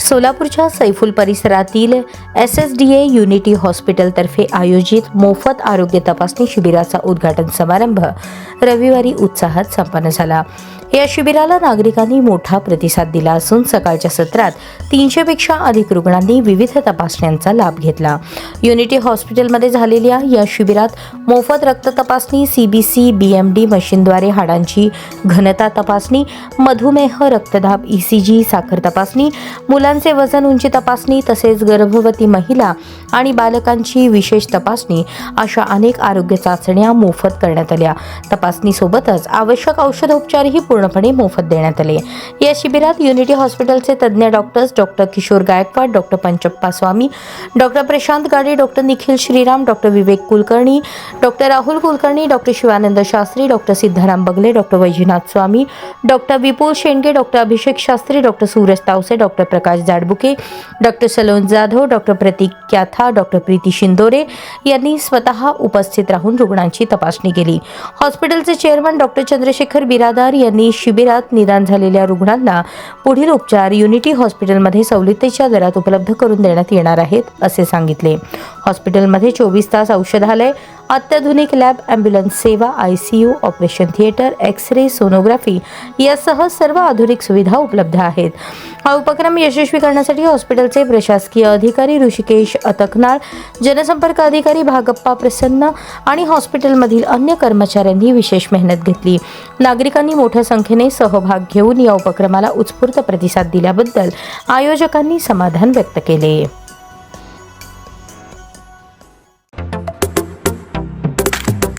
सोलापूरच्या सैफुल परिसरातील S S D A unity हॉस्पिटलतर्फे आयोजित मोफत आरोग्य तपासणी शिबिराचा उद्घाटन समारंभ रविवारी उत्साहात संपन्न झाला. या शिबिराला नागरिकांनी मोठा प्रतिसाद दिला असून सकाळच्या सत्रात तीनशेपेक्षा अधिक रुग्णांनी विविध तपासण्यांचा लाभ घेतला. युनिटी हॉस्पिटलमध्ये झालेल्या या शिबिरात मोफत रक्त तपासणी एम डी मशीनद्वारे हाडांची घनता तपासणी मधुमेह रक्तदाब ई सी जी साखर तपासणी मुलांचे वजन उंची तपासणी तसेच गर्भवती महिला आणि बालकांची विशेष तपासणी अशा अनेक आरोग्य चाचण्या मोफत करण्यात आल्या. तपासणीसोबतच आवश्यक औषधोपचारही पूर्णपणे मोफत देण्यात आले. या शिबिरात युनिटी हॉस्पिटलचे तज्ज्ञ doctors doctor Kishor Gaikwad doctor Panchappa Swami doctor Prashant Gade doctor Nikhil Shriram doctor Vivek Kulkarni doctor Rahul Kulkarni doctor Shivanand Shastri doctor Siddharam Bagle doctor Vaijnath Swami doctor Vipul Shendge doctor Abhishek Shastri doctor Suraj Tawse doctor Prakash Prakash Jadbuke doctor Salon Jadhav doctor Pratik Kyatha doctor Preeti Shindore यांनी स्वतः उपस्थित राहून रुग्णांची तपासणी केली. हॉस्पिटलचे chairman doctor Chandrashekhar Biradar यांनी शिबिरात निदान झालेल्या रुग्णांना पुढील उपचार युनिटी हॉस्पिटलमध्ये सवलतीच्या दरात उपलब्ध करून देण्यात येणार आहेत असे सांगितले. हॉस्पिटलमध्ये चोवीस तास औषधालय अत्याधुनिक लॅब ॲम्ब्युलन्स सेवा I C U operation theatre X ray sonography यासह सर्व आधुनिक सुविधा उपलब्ध आहेत. हा उपक्रम यशस्वी करण्यासाठी हॉस्पिटलचे प्रशासकीय अधिकारी ऋषिकेश अतकनाळ जनसंपर्क अधिकारी भागप्पा प्रसन्न आणि हॉस्पिटलमधील अन्य कर्मचाऱ्यांनी विशेष मेहनत घेतली. नागरिकांनी मोठ्या संख्येने सहभाग घेऊन या उपक्रमाला उत्स्फूर्त प्रतिसाद दिल्याबद्दल आयोजकांनी समाधान व्यक्त केले.